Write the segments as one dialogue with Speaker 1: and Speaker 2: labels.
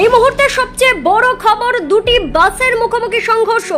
Speaker 1: এই মুহূর্তে সবচেয়ে বড় খবর দুটি বাসের মুখোমুখি সংঘর্ষ।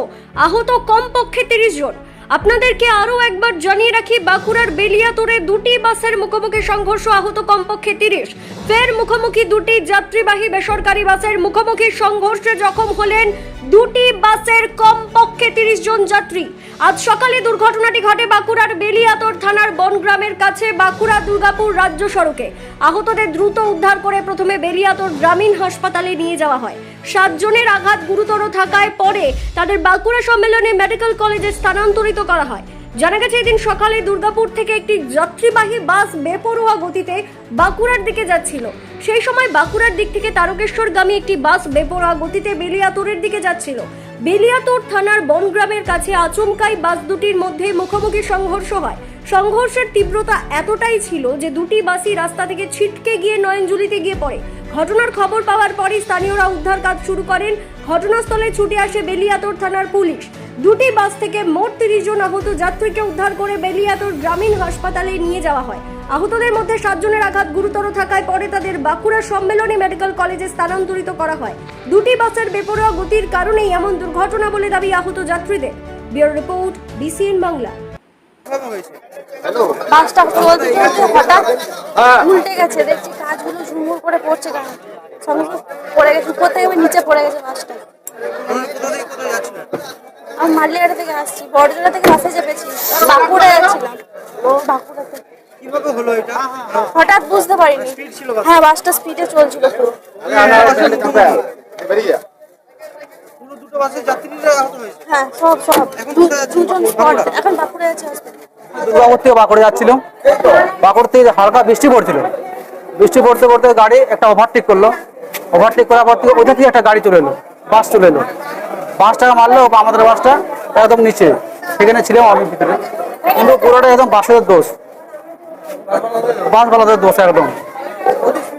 Speaker 1: আহত কমপক্ষে তিরিশ জন। আপনাদেরকে আরও একবার জানিয়ে রাখি, বাঁকুড়ার বেলিয়াতোরে দুটি বাসের মুখোমুখি সংঘর্ষ আহত কমপক্ষে তিরিশ। ফের মুখোমুখি দুটি যাত্রীবাহী বেসরকারি বাসের মুখোমুখি সংঘর্ষে জখম হলেন দুটি বাসের কমপক্ষে তিরিশ জন যাত্রী। আজ সকালে দুর্ঘটনাটি ঘটে বাঁকুড়ার বেলিয়াতোর থানার বনগ্রামের কাছে বাঁকুড়া দুর্গাপুর রাজ্য সড়কে। আহতদের দ্রুত উদ্ধার করে প্রথমে বেলিয়াতোর গ্রামীণ হাসপাতালে নিয়ে যাওয়া হয়। সাতজনের আঘাত গুরুতর থাকায় পরে তাদের বাঁকুড়া সম্মেলনে মেডিকেল কলেজে স্থানান্তরিত করা হয়। জানা গেছে এদিন সকালে দুর্গাপুর থেকে একটি যাত্রীবাহী বাস বেপরোয়া গতিতে বাঁকুড়ার দিকে যাচ্ছিল। সেই সময় বাঁকুড়ার দিক থেকে তারকেশ্বরগামী একটি বাস বেপরোয়া গতিতে বেলিয়াতোরের দিকে যাচ্ছিল। বেলিয়াতোর থানার বনগ্রামের কাছে আচমকাই বাস দুটির মধ্যে মুখোমুখি সংঘর্ষ হয়। সংঘর্ষের তীব্রতা এতটাই ছিল যে দুটি বাসই রাস্তা থেকে ছিটকে গিয়ে নয়নজুলিতে গিয়ে পড়ে। ঘটনার খবর পাওয়ার পরই স্থানীয়রা উদ্ধার কাজ শুরু করেন। ঘটনাস্থলে ছুটে আসে বেলিয়াতোর থানার পুলিশ। দুটি বাস থেকে মোট তিরিশ জন আহত যাত্রীকে উদ্ধার করে বেলিয়াতোর গ্রামীণ হাসপাতালে নিয়ে যাওয়া হয়। আহতদের মধ্যে সাতজনের আঘাত গুরুতর থাকায় পরে তাদের বাঁকুড়া সম্মেলনী মেডিকেল কলেজে স্থানান্তরিত করা হয়। দুটি বাসের বেপরোয়া গতির কারণেই এমন দুর্ঘটনা বলে দাবি আহত যাত্রীদের। Bureau report BCN Bangla.
Speaker 2: বাসটা হঠাৎ উল্টে গেছে দেখছি কাজগুলো ঝুমুর করে পড়ছে কেন? সমস্ত পড়ে গেছে উপর থেকে নিচে পড়ে গেছে বাসটা
Speaker 3: কোথা থেকে কোথায় যাচ্ছিল
Speaker 2: আমি থেকে আসছি বড়জোড়া থেকে বাসে চেপেছি। বাঁকুড়া যাচ্ছিলাম। ও বাঁকুড়া থেকে
Speaker 3: কীভাবে হলো এটা?
Speaker 2: হঠাৎ বুঝতে পারিনি।
Speaker 3: স্পিড ছিল বাস?
Speaker 2: হ্যাঁ বাসটা স্পিডে চলছিল পুরো
Speaker 3: পুরো দুটো বাসের যাত্রীরা আহত হয়েছে?
Speaker 2: হ্যাঁ সব? দুজন স্পট এখন বাঁকুড়া
Speaker 4: দুর্গাপুর থেকে বাঁকুড়ে যাচ্ছিল। বাঁকুড় থেকে হালকা বৃষ্টি পড়ছিল। বৃষ্টি পড়তে পড়তে গাড়ি একটা ওভারটেক করল। ওভারটেক করার পর থেকে ওইটা থেকে একটা গাড়ি চলে এলো। বাস চলে এলো। বাসটাকে মারলো বা আমাদের বাসটা একদম নিচে। সেখানে ছিলাম আমি ভিতরে। কিন্তু পুরোটা একদম বাসের দোষ। বাসওয়ালাদের দোষ একদম।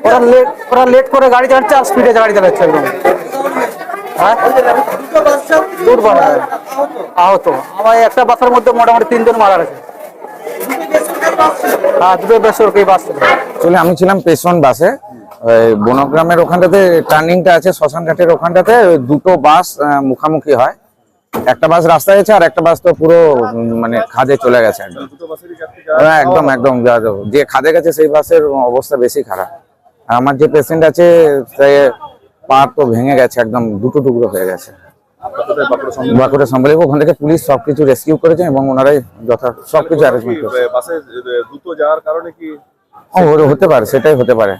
Speaker 4: ওরা লেট ওরা লেট করে গাড়ি চালাচ্ছে আর স্পিডে গাড়ি চালাচ্ছে একদম। হ্যাঁ? আহত। আমার একটা বাসের মধ্যে মোটামুটি তিনজন মারা গেছে। হ্যাঁ দুটো বেসরকারি বাস
Speaker 5: আসলে আমি ছিলাম পেশন বাসে। বনগ্রামের ওখানটাতে টার্নিংটা আছে শ্মশান ঘাটের ওখানটাতে দুটো বাস মুখামুখি হয়। একটা বাস রাস্তায় গেছে আর একটা বাস তো পুরো মানে খাদে চলে গেছে একদম। হ্যাঁ, একদম যে খাদে গেছে সেই বাসের অবস্থা বেশি খারাপ। আর আমার যে পেশেন্ট আছে সে পা তো ভেঙে গেছে একদম দুটো টুকরো হয়ে গেছে। বাঁকুড়া ওখান থেকে পুলিশ সবকিছু রেস্কিউ করেছে এবং ওনারাই যথা সবকিছু অ্যারেঞ্জমেন্ট করেছে। হতে পারে সেটাই হতে পারে।